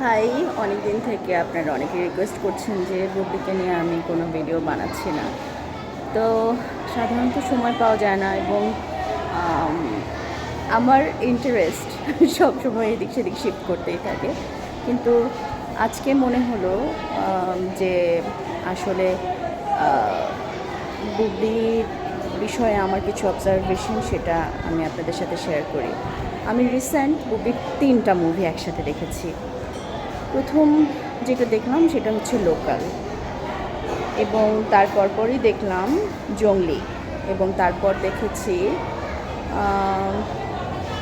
High অনেক দিন থেকে আপনারা অনেকে রিকোয়েস্ট করছেন যে বুবলিকে নিয়ে আমি কোনো ভিডিও বানাচ্ছি না। তো সাধারণত সময় পাওয়া যায় না এবং আমার ইন্টারেস্ট সবসময় এদিক সেদিক শিফট করতেই থাকে। কিন্তু আজকে মনে হলো যে আসলে বুবলির বিষয়ে আমার কিছু অবজারভেশন সেটা আমি আপনাদের সাথে শেয়ার করি। আমি রিসেন্ট বুবলির তিনটা মুভি একসাথে দেখেছি। প্রথম যেটা দেখলাম সেটা হচ্ছে লোকাল। এবং তারপর পরই দেখলাম জঙ্গলি। এবং তারপর দেখেছি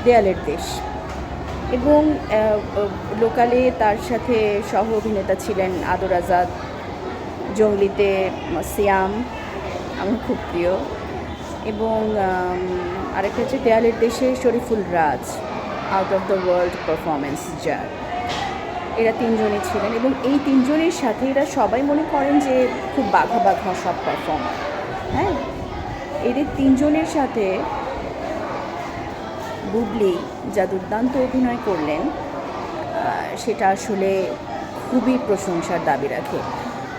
দেয়ালের দেশ। এবং লোকালে তার সাথে সহ অভিনেতা ছিলেন আদর আজাদ। জঙ্গলিতে সিয়াম, আমার খুব প্রিয়। এবং আরেকটা হচ্ছে দেয়ালের দেশে Shoriful Raj out of the world performance যার এরা তিনজনই ছিলেন এবং এই তিনজনের সাথে এরা সবাই মনে করেন যে খুব বাঘা বাঘা সব পারফর্মার হ্যাঁ? এদের তিনজনের সাথে বুবলি যা দুর্দান্ত অভিনয় করলেন সেটা আসলে খুবই প্রশংসার দাবি রাখে।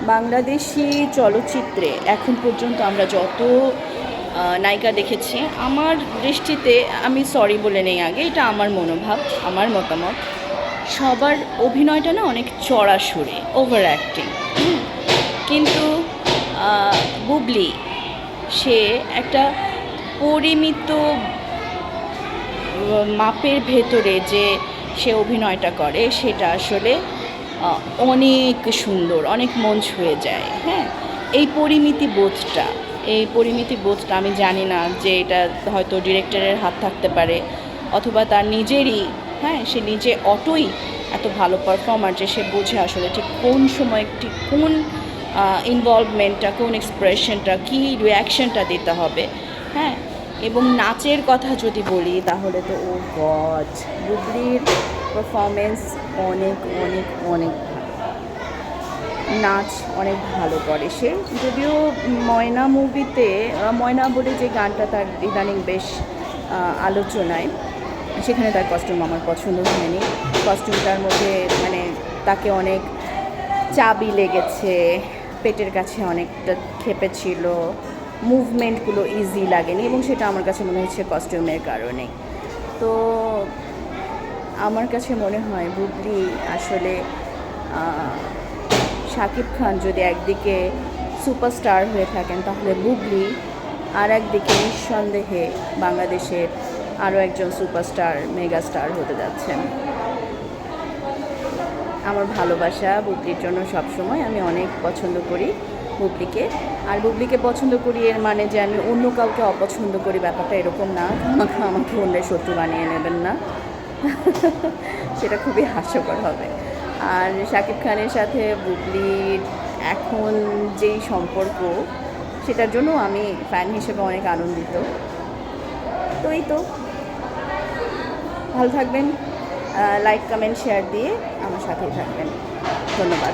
বাংলাদেশি চলচ্চিত্রে এখন পর্যন্ত আমরা যত নায়িকা দেখেছি, আমার দৃষ্টিতে, আমি সরি বলে নেই আগে, এটা আমার মনোভাব, আমার মতামত। সবার অভিনয়টা না অনেক চড়া সুরে ওভার অ্যাক্টিং কিন্তু বুবলি, সে একটা পরিমিত মাপের ভেতরে যে সে অভিনয়টা করে, সেটা আসলে অনেক সুন্দর, অনেক মন ছুঁয়ে যায় হ্যাঁ? এই পরিমিতি বোধটা, এই পরিমিতি বোধটা আমি জানি না যে এটা হয়তো ডিরেক্টরের হাত থাকতে পারে, অথবা তার নিজেরই হ্যাঁ সে নিজে অটোই এত ভালো পারফর্মার যে সে বোঝে আসলে ঠিক কোন সময়, ঠিক কোন ইনভলভমেন্টটা কোন এক্সপ্রেশনটা কী রিয়াকশনটা দিতে হবে। হ্যাঁ এবং নাচের কথা যদি বলি, তাহলে তো, ও গড, বুবলির পারফরমেন্স অনেক অনেক অনেক নাচ অনেক ভালো করে। সে যদিও ময়না মুভিতে ময়না বলে যে গানটা তার ইদানিং বেশ আলোচনায় সেখানে তার কস্টিউম আমার পছন্দ হয়নি। কস্টিউমটার মধ্যে মানে তাকে অনেক চাবি লেগেছে, পেটের কাছে অনেকটা খেপেছিল মুভমেন্টগুলো ইজি লাগেনি এবং সেটা আমার কাছে মনে হচ্ছে কস্টিউমের কারণে। তো আমার কাছে মনে হয় বুবলি আসলে শাকিব খান যদি একদিকে সুপারস্টার হয়ে থাকেন, তাহলে বুবলি আর একদিকে নিঃসন্দেহে বাংলাদেশের আরও একজন সুপারস্টার, মেগাস্টার হতে যাচ্ছেন। আমার ভালোবাসা বুবলির জন্য সবসময় আমি অনেক পছন্দ করি বুবলিকে। আর বুবলিকে পছন্দ করি এর মানে যে আমি অন্য কাউকে অপছন্দ করি ব্যাপারটা এরকম না, আমাকে আমাকে অন্যের শত্রু বানিয়ে নেবেন না। সেটা খুবই হাস্যকর হবে। আর শাকিব খানের সাথে বুবলির এখন যেই সম্পর্ক, সেটার জন্য আমি ফ্যান হিসেবে অনেক আনন্দিত। তো এই তো। ভালো থাকবেন লাইক কমেন্ট শেয়ার দিয়ে আমার সাথেই থাকবেন। ধন্যবাদ।